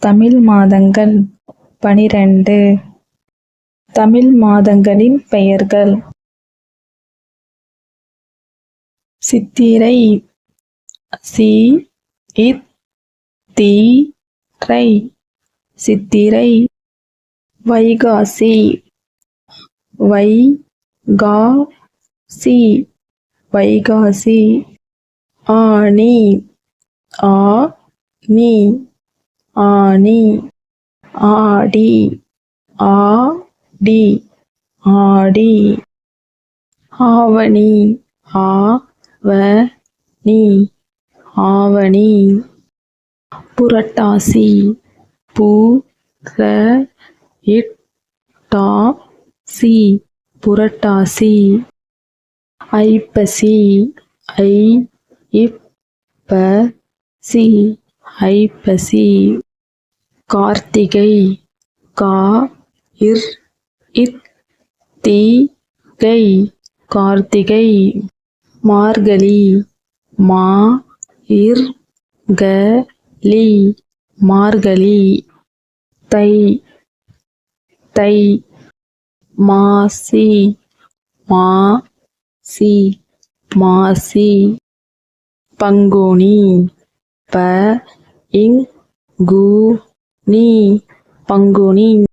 தமிழ் மாதங்கள் பனிரெண்டு. தமிழ் மாதங்களின் பெயர்கள். சித்திரை சி இத் தி ரை. சித்திரை வைகாசி. வை கா சி வைகாசி. ஆணி. ஆ நீ. ஆனி ஆடி ஆ டி ஆடி. ஆவணி ஆ வ நீ ஆவணி. புரட்டாசி பூ ர இட் டா சி புரட்டாசி. ஐப்பசி ஐ இப் ப சி ஐப்பசி. கார்த்திகை கா இர் இத் தீ கை கார்த்திகை மார்கழி மா இர் க லி மார்கழி தை தை மாசி மா சி மாசி பங்குனி ப இங் கு நீ பங்குனி